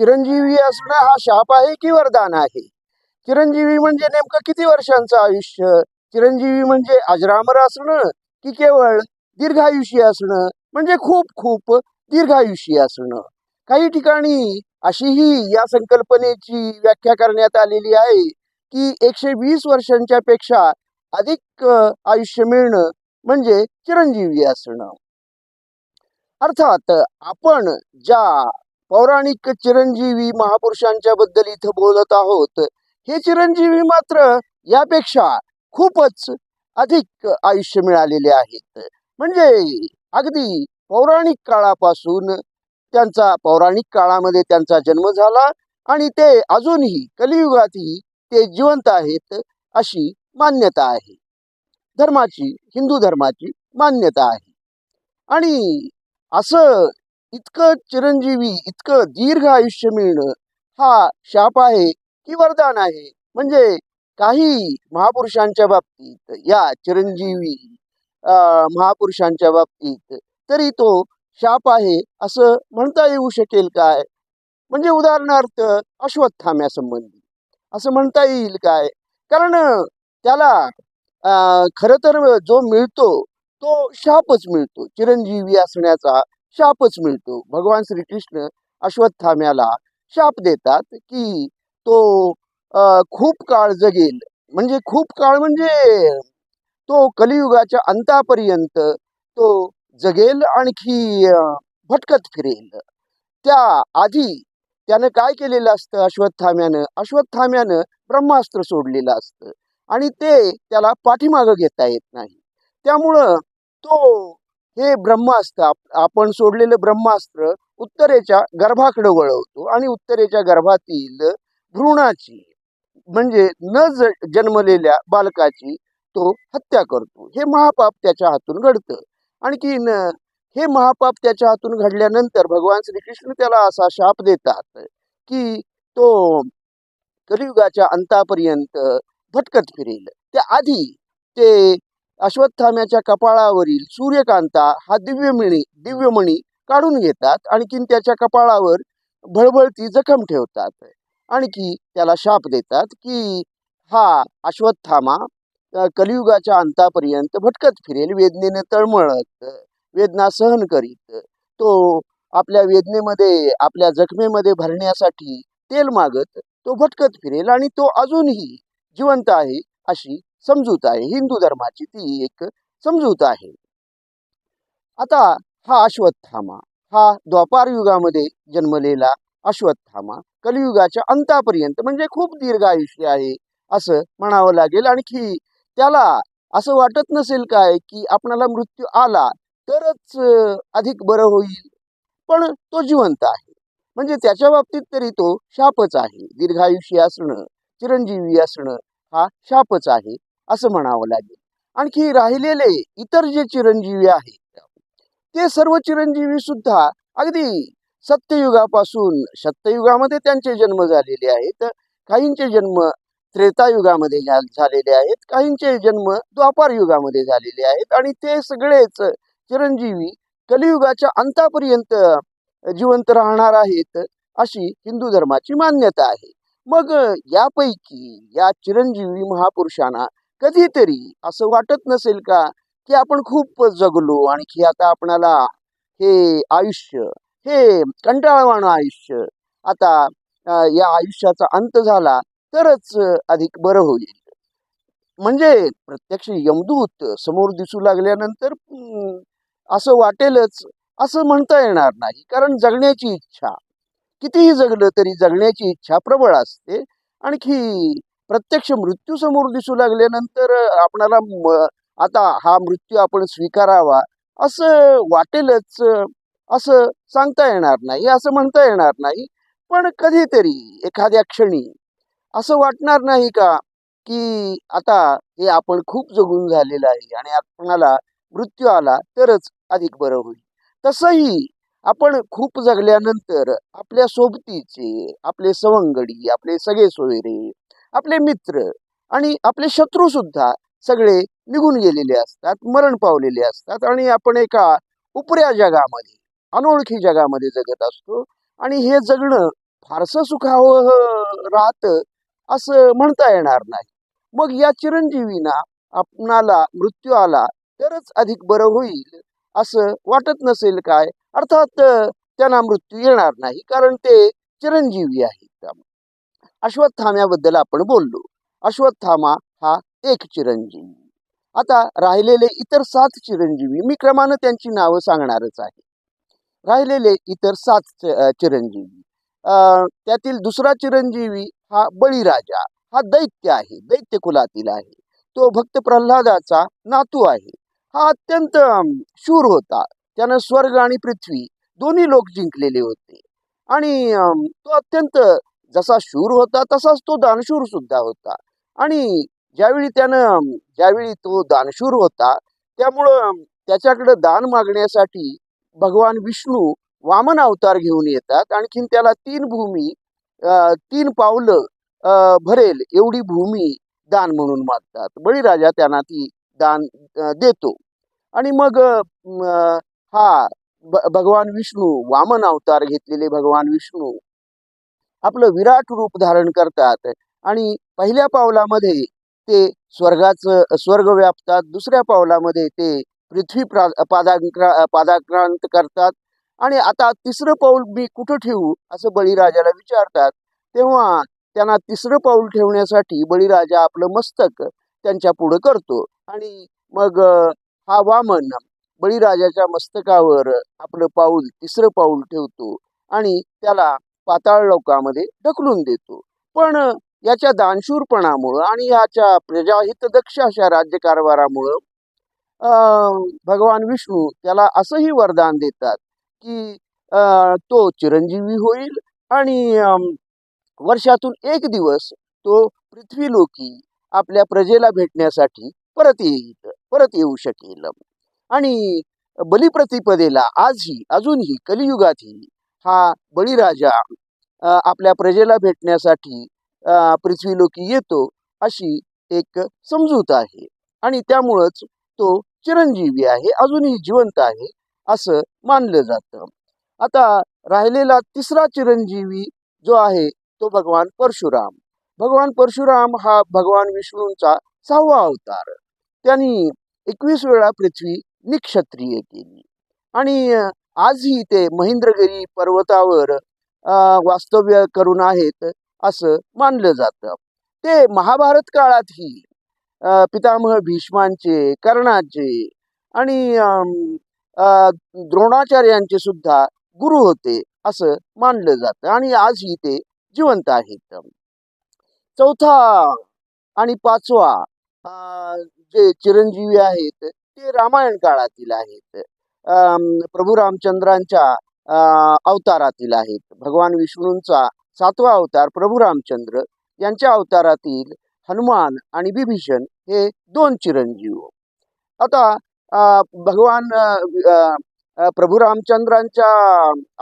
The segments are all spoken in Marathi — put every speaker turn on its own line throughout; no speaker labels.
चिरंजीवी असणं हा शाप आहे की वरदान आहे? चिरंजीवी म्हणजे नेमकं किती वर्षांचं आयुष्य? चिरंजीवी म्हणजे अजरामर असणं की केवळ दीर्घायुषी असणं? म्हणजे खूप खूप दीर्घायुषी असणं. काही ठिकाणी अशीही या संकल्पनेची व्याख्या करण्यात आलेली आहे की एकशे वीस वर्षांच्या पेक्षा अधिक आयुष्य मिळणं म्हणजे चिरंजीवी असणं. अर्थात आपण ज्या पौराणिक चिरंजीवी महापुरुषांच्या बद्दल इथं बोलत आहोत. हे चिरंजीवी मात्र यापेक्षा खूपच अधिक आयुष्य मिळालेले आहेत. म्हणजे अगदी पौराणिक काळापासून त्यांचा पौराणिक काळामध्ये त्यांचा जन्म झाला आणि ते अजूनही कलियुगातही ते जिवंत आहेत अशी मान्यता आहे. धर्माची हिंदू धर्माची मान्यता आहे. आणि असं इतकं चिरंजीवी इतकं दीर्घ आयुष्य मिळणं हा शाप आहे की वरदान आहे? म्हणजे काही महापुरुषांच्या बाबतीत या चिरंजीवी महापुरुषांच्या बाबतीत तरी तो शाप आहे असं म्हणता येऊ शकेल काय? म्हणजे उदाहरणार्थ अश्वत्थाम्यासंबंधी असं म्हणता येईल काय? कारण त्याला खरं तर जो मिळतो तो शापच मिळतो चिरंजीवी असण्याचा. शापच मिळतो. भगवान श्रीकृष्ण अश्वत्थाम्याला शाप देतात की तो खूप काळ जगेल. म्हणजे खूप काळ म्हणजे तो कलियुगाच्या अंतापर्यंत तो जगेल आणखी भटकत फिरेल. त्या आधी त्यानं काय केलेलं असतं? अश्वत्थाम्यानं. अश्वत्थाम्यानं ब्रह्मास्त्र सोडलेलं असतं. आणि ते त्याला पाठीमागं घेता येत नाही. त्यामुळं तो हे ब्रह्मास्त्र आपण सोडलेलं ब्रह्मास्त्र उत्तरेच्या गर्भाकडे वळवतो आणि उत्तरेच्या गर्भातील भ्रूणाची म्हणजे न ज- जन्मलेल्या बालकाची तो हत्या करतो. हे महापाप त्याच्या हातून घडतं. आणखीन हे महापाप त्याच्या हातून घडल्यानंतर भगवान श्रीकृष्ण त्याला असा शाप देतात की तो कलियुगाच्या अंतापर्यंत भटकत फिरेल. त्या आधी ते अश्वत्थाम्याच्या कपाळावरील सूर्यकांता हा दिव्यमणी दिव्यमणी काढून घेतात. आणखीन त्याच्या कपाळावर भळभळती जखम ठेवतात आणखी त्याला शाप देतात की हा अश्वत्थामा कलियुगाच्या अंतापर्यंत भटकत फिरेल वेदनेने तळमळत वेदना सहन करीत. तो आपल्या वेदनेमध्ये आपल्या जखमेमध्ये भरण्यासाठी तेल मागत तो भटकत फिरेल आणि तो अजूनही जिवंत आहे अशी समजूत आहे. हिंदू धर्माची ती एक समजूत आहे. आता हा अश्वत्थामा हा द्वापार युगामध्ये जन्मलेला अश्वत्थामा कलियुगाच्या अंतापर्यंत म्हणजे खूप दीर्घ आयुष्य आहे असं म्हणावं लागेल. आणखी त्याला असं वाटत नसेल काय की आपणाला मृत्यू आला तरच अधिक बरं होईल? पण तो जिवंत आहे. म्हणजे त्याच्या बाबतीत तरी तो शापच आहे. दीर्घायुषी असणं चिरंजीवी असणं हा शापच आहे. असं म्हणावं लागेल. आणखी राहिलेले इतर जे चिरंजीवी आहेत ते सर्व चिरंजीवी सुद्धा अगदी सत्ययुगापासून सत्ययुगामध्ये त्यांचे जन्म झालेले आहेत काहींचे जन्म त्रेतायुगामध्ये झालेले आहेत काहींचे जन्म द्वापार युगामध्ये झालेले आहेत आणि ते सगळेच चिरंजीवी कलियुगाच्या अंतापर्यंत जिवंत राहणार आहेत अशी हिंदू धर्माची मान्यता आहे. मग यापैकी या चिरंजीवी महापुरुषांना कधीतरी असं वाटत नसेल का की आपण खूप जगलो आणखी आता आपणाला हे आयुष्य हे कंटाळवाणं आयुष्य आता या आयुष्याचा अंत झाला तरच अधिक बरं होईल. म्हणजे प्रत्यक्ष यमदूत समोर दिसू लागल्यानंतर असं वाटेलच असं म्हणता येणार नाही. कारण जगण्याची इच्छा कितीही जगलं तरी जगण्याची इच्छा प्रबळ असते. आणखी प्रत्यक्ष मृत्यू समोर दिसू लागल्यानंतर आपणाला आता हा मृत्यू आपण स्वीकारावा असं वाटेलच असं सांगता येणार नाही असं म्हणता येणार नाही. पण कधीतरी एखाद्या क्षणी असं वाटणार नाही का की आता हे आपण खूप जगून झालेलं आहे आणि आपणाला मृत्यू आला तरच अधिक बरं होईल. तसंही आपण खूप जगल्यानंतर आपल्या सोबतीचे आपले सवंगडी आपले सगळे सोयरे आपले मित्र आणि आपले शत्रू सुद्धा सगळे निघून गेलेले असतात मरण पावलेले असतात आणि आपण एका उपऱ्या जगामध्ये अनोळखी जगामध्ये जगत असतो. आणि हे जगणं फारसं सुखावह राहतं असं म्हणता येणार नाही. मग या चिरंजीवीना आपणाला मृत्यू आला तरच अधिक बरं होईल असं वाटत नसेल काय? अर्थात त्यांना मृत्यू येणार नाही कारण ते चिरंजीवी आहे अश्वत्थाम्याबद्दल आपण बोललो. अश्वत्थामा हा एक चिरंजीवी. आता राहिलेले इतर सात चिरंजीवी मी क्रमानं त्यांची नावं सांगणारच आहे. राहिलेले इतर सात चिरंजीवी. अं, त्यातील दुसरा चिरंजीवी हा बळीराजा. हा दैत्य आहे. दैत्य कुलातील आहे. तो भक्त प्रल्हादाचा नातू आहे. हा अत्यंत शूर होता. त्यानं स्वर्ग आणि पृथ्वी दोन्ही लोक जिंकलेले होते. आणि अं, तो अत्यंत जसा शूर होता तसाच तो दानशूर सुद्धा होता. आणि ज्यावेळी त्यानं ज्यावेळी तो दानशूर होता त्यामुळं त्याच्याकडं त्याच्याकडे दान मागण्यासाठी भगवान विष्णू वामन अवतार घेऊन येतात. आणखीन त्याला तीन भूमी अं, तीन पावलं अं, भरेल एवढी भूमी दान म्हणून मागतात. बळीराजा त्यांना ती दान देतो. आणि मग हा भगवान विष्णू वामन अवतार घेतलेले भगवान विष्णू आपलं विराट रूप धारण करतात. आणि पहिल्या पावलामध्ये ते स्वर्गाचं स्वर्ग व्यापतात. दुसऱ्या पावलामध्ये ते पृथ्वी प्रा पादाक्रा पादाक्रांत करतात. आणि आता तिसरं पाऊल मी कुठं ठेवू असं बळीराजाला विचारतात. तेव्हा त्यांना तिसरं पाऊल ठेवण्यासाठी बळीराजा आपलं मस्तक त्यांच्या पुढं करतो. आणि मग हा वामन बळीराजाच्या मस्तकावर आपलं पाऊल तिसरं पाऊल ठेवतो. आणि त्याला पाताळ लोकामध्ये ढकलून देतो. पण याच्या दानशूरपणामुळं आणि याच्या प्रजाहित दक्ष अशा राज्यकारभारामुळं भगवान विष्णू त्याला असंही वरदान देतात की अं, तो चिरंजीवी होईल आणि वर्षातून एक दिवस तो पृथ्वीलोकी आपल्या प्रजेला भेटण्यासाठी परत येईल परत येऊ शकेल. आणि बलिप्रतिपदेला आजही अजूनही कलियुगातही हा बळीराजा आपल्या प्रजेला भेटण्यासाठी पृथ्वी पृथ्वीलोकी येतो अशी एक समजूत आहे. आणि त्यामुळंच तो चिरंजीवी आहे अजूनही जिवंत आहे असं मानलं जातं. आता राहिलेला तिसरा चिरंजीवी जो आहे तो भगवान परशुराम. भगवान परशुराम हा भगवान विष्णूंचा सहावा अवतार. त्यांनी एकवीस वेळा पृथ्वी निक्षत्रिय केली. आणि आजही ते महेंद्रगिरी पर्वतावर वास्तव्य करून आहेत असं मानलं जातं. ते महाभारत काळातही पितामह भीष्मांचे कर्णाचे आणि द्रोणाचार्यांचे सुद्धा गुरु होते असं मानलं जातं आणि आजही ते जिवंत आहेत. चौथा आणि पाचवा जे चिरंजीवी आहेत ते रामायण काळातील आहेत. प्रभू रामचंद्रांच्या अवतारातील आहेत. भगवान विष्णूंचा सातवा अवतार प्रभू रामचंद्र यांच्या अवतारातील हनुमान आणि बिभीषण हे दोन चिरंजीव. आता भगवान प्रभू रामचंद्रांच्या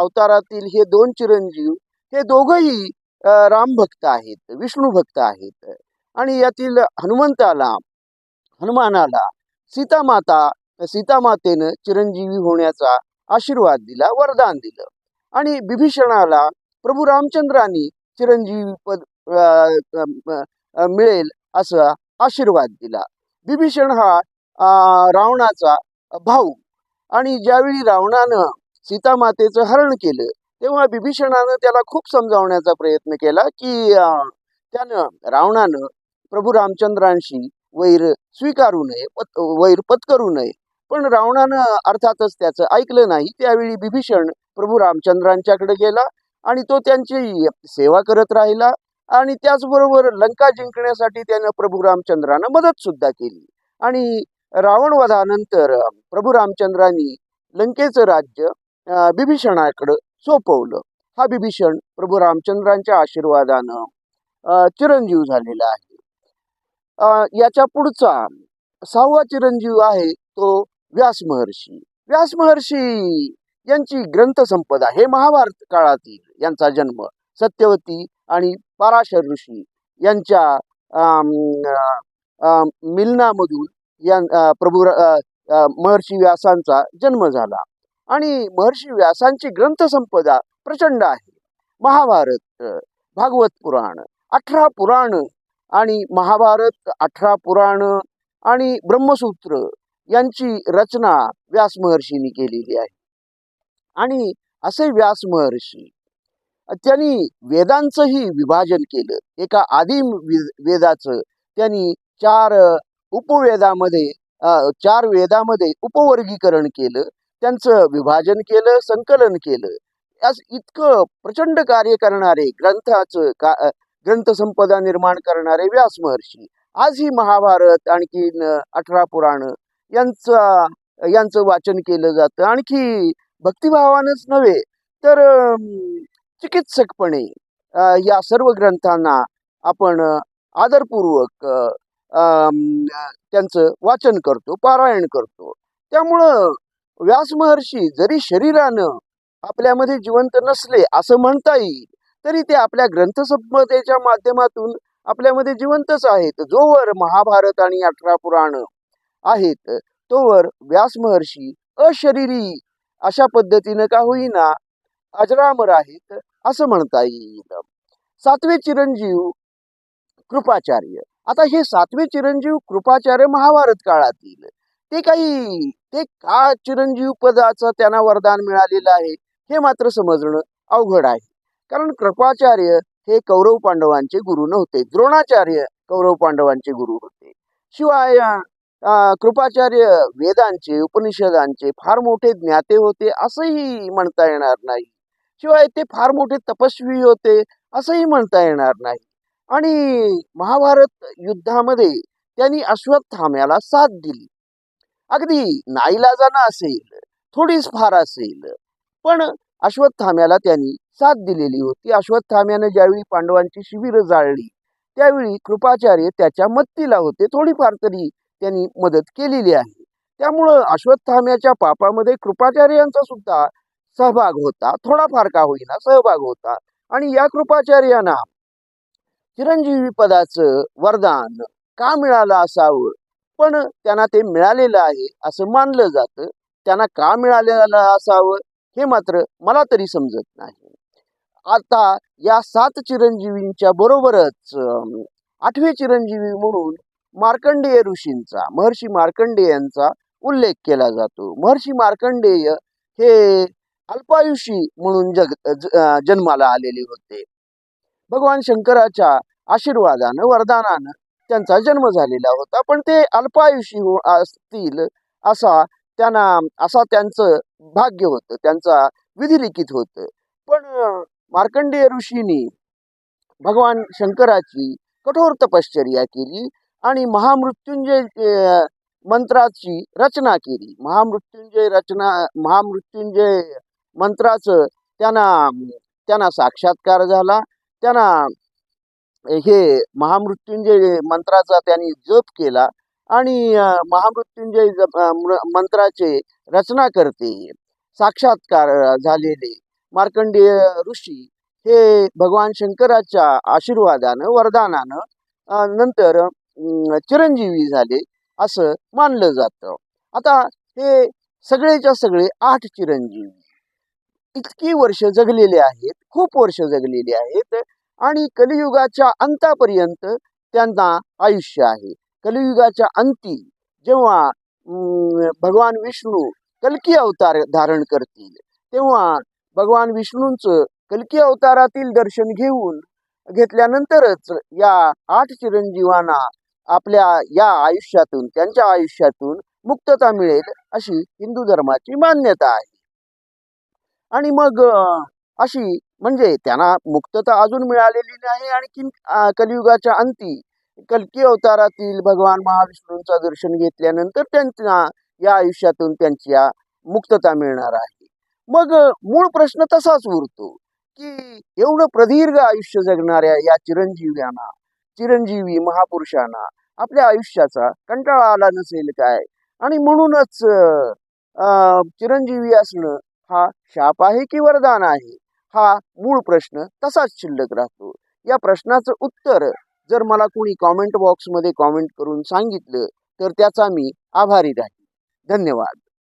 अवतारातील हे दोन चिरंजीव हे दोघही राम रामभक्त आहेत विष्णू भक्त आहेत. आणि यातील हनुमंताला हनुमानाला सीतामाता सीतामातेनं चिरंजीवी होण्याचा आशीर्वाद दिला वरदान दिलं. आणि बिभीषणाला प्रभू रामचंद्रांनी चिरंजीवी पद मिळेल असा आशीर्वाद दिला. बिभीषण हा रावणाचा भाऊ. आणि ज्यावेळी रावणानं सीतामातेचं हरण केलं तेव्हा बिभीषणानं त्याला खूप समजावण्याचा प्रयत्न केला की त्यानं रावणानं प्रभू रामचंद्रांशी वैर स्वीकारू नये पत वैर पत्करू नये. पण रावणानं अर्थातच त्याचं ऐकलं नाही. त्यावेळी बिभीषण प्रभू रामचंद्रांच्याकडे गेला आणि तो त्यांची सेवा करत राहिला आणि त्याचबरोबर लंका जिंकण्यासाठी त्यानं प्रभू रामचंद्रानं मदत सुद्धा केली. आणि रावणवधानंतर प्रभू रामचंद्रांनी लंकेचं राज्य बिभीषणाकडं सोपवलं. हा बिभीषण प्रभू रामचंद्रांच्या आशीर्वादानं चिरंजीव झालेला आहे. याच्या पुढचा सहावा चिरंजीव आहे तो व्यास महर्षी. व्यास महर्षी यांची ग्रंथसंपदा हे महाभारत काळातील यांचा जन्म सत्यवती आणि पराशर ऋषी यांच्या मिलनामधून या प्रभू महर्षी व्यासांचा जन्म झाला. आणि महर्षी व्यासांची ग्रंथसंपदा प्रचंड आहे. महाभारत भागवत पुराण अठरा पुराण आणि महाभारत अठरा पुराण आणि ब्रह्मसूत्र यांची रचना व्यास महर्षींनी केलेली आहे. आणि असे व्यास महर्षी त्यांनी वेदांचंही विभाजन केलं. एका आदिम वेदाचं त्यांनी चार उपवेदामध्ये चार वेदामध्ये उपवर्गीकरण केलं. त्यांचं विभाजन केलं संकलन केलं. यास इतकं प्रचंड कार्य करणारे ग्रंथाचं का ग्रंथसंपदा निर्माण करणारे व्यास महर्षी. आज ही महाभारत आणखीन अठरा पुराण यांचा यांचं वाचन केलं जातं. आणखी भक्तिभावानंच नव्हे तर चिकित्सकपणे या सर्व ग्रंथांना आपण आदरपूर्वक त्यांचं वाचन करतो पारायण करतो. त्यामुळं व्यास महर्षी जरी शरीरानं आपल्यामध्ये जिवंत नसले असं म्हणता येईल तरी ते आपल्या ग्रंथसंपदेच्या माध्यमातून आपल्यामध्ये जिवंतच आहेत. जोवर महाभारत आणि अठरा पुराण आहेत. तोवर व्यास महर्षी अशरीरी अशा पद्धतीनं का होईना अजरामर आहेत असं म्हणता येईल. सातवे चिरंजीव कृपाचार्य. आता हे सातवे चिरंजीव कृपाचार्य महाभारत काळातील. ते काही ते का चिरंजीव पदाचं त्यांना वरदान मिळालेलं आहे हे मात्र समजणं अवघड आहे. कारण कृपाचार्य हे कौरव पांडवांचे गुरु नव्हते. द्रोणाचार्य कौरव पांडवांचे गुरु होते. शिवाय कृपाचार्य वेदांचे उपनिषदांचे फार मोठे ज्ञाते होते असंही म्हणता येणार नाही. शिवाय ते फार मोठे तपस्वी होते असंही म्हणता येणार नाही. आणि महाभारत युद्धामध्ये त्यांनी अश्वत्थाम्याला साथ दिली. अगदी नाईलाजानं असेल थोडीच फार असेल पण अश्वत्थाम्याला त्यांनी साथ दिलेली होती. अश्वत्थाम्यानं ज्यावेळी पांडवांची शिबिरं जाळली त्यावेळी कृपाचार्य त्याच्या मत्तीला होते. थोडीफार तरी त्यांनी मदत केलेली आहे. त्यामुळं अश्वत्थाम्याच्या पापामध्ये कृपाचार्यांचा सुद्धा सहभाग होता थोडाफार का होईना सहभाग होता. आणि या कृपाचार्यांना चिरंजीवी पदाचं वरदान का मिळालं असावं? पण त्यांना ते मिळालेलं आहे असं मानलं जातं. त्यांना का मिळालेलं असावं हे मात्र मला तरी समजत नाही. आता या सात चिरंजीवींच्या बरोबरच आठवे चिरंजीवी म्हणून मार्कंडेय ऋषींचा महर्षी मार्कंडेय यांचा उल्लेख केला जातो. महर्षी मार्कंडेय हे अल्पायुषी म्हणून जग जन्माला आलेले होते. भगवान शंकराच्या आशीर्वादानं वरदानानं त्यांचा जन्म झालेला होता. पण ते अल्पायुषी हो असतील असा त्यांना असा त्यांचं भाग्य होतं त्यांचा विधिलिखित होतं. पण मार्कंडेय ऋषींनी भगवान शंकराची कठोर तपश्चर्या केली. आणि महामृत्युंजय मंत्राची रचना केली. महामृत्युंजय रचना महामृत्युंजय मंत्राचं त्यांना त्यांना साक्षात्कार झाला. त्यांना हे महामृत्युंजय मंत्राचा त्यांनी जप केला आणि महामृत्युंजय जप- मंत्राचे रचना करते साक्षात्कार झालेले. मार्कंडेय ऋषी हे भगवान शंकराच्या आशीर्वादानं वरदानानं नंतर चिरंजीवी झाले असं मानलं जातं. आता हे सगळेच्या सगळे आठ चिरंजीवी इतकी वर्ष जगलेले आहेत खूप वर्ष जगलेले आहेत आणि कलियुगाच्या अंतापर्यंत त्यांना आयुष्य आहे. कलियुगाच्या अंती जेव्हा अं, भगवान विष्णू कलकी अवतार धारण करतील तेव्हा भगवान विष्णूंचं कलकी अवतारातील दर्शन घेऊन घेतल्यानंतरच या आठ चिरंजीवांना आपल्या या आयुष्यातून त्यांच्या आयुष्यातून मुक्तता मिळेल अशी हिंदू धर्माची मान्यता आहे. आणि मग अशी म्हणजे त्यांना मुक्तता अजून मिळालेली नाही आणखीन कलियुगाच्या अंती कल्की अवतारातील भगवान महाविष्णूंचा दर्शन घेतल्यानंतर त्यांना या आयुष्यातून त्यांच्या मुक्तता मिळणार आहे. मग मूळ प्रश्न तसाच उरतो की एवढं प्रदीर्घ आयुष्य जगणाऱ्या या चिरंजीव्यांना चिरंजीवी महापुरुषांना आपल्या आयुष्याचा कंटाळा आला नसेल काय? आणि म्हणूनच चिरंजीवी असणं हा शाप आहे की वरदान आहे? हा मूळ प्रश्न तसाच शिल्लक राहतो. या प्रश्नाचं उत्तर जर मला कोणी कॉमेंट बॉक्समध्ये कॉमेंट करून सांगितलं तर त्याचा मी आभारी राहील धन्यवाद.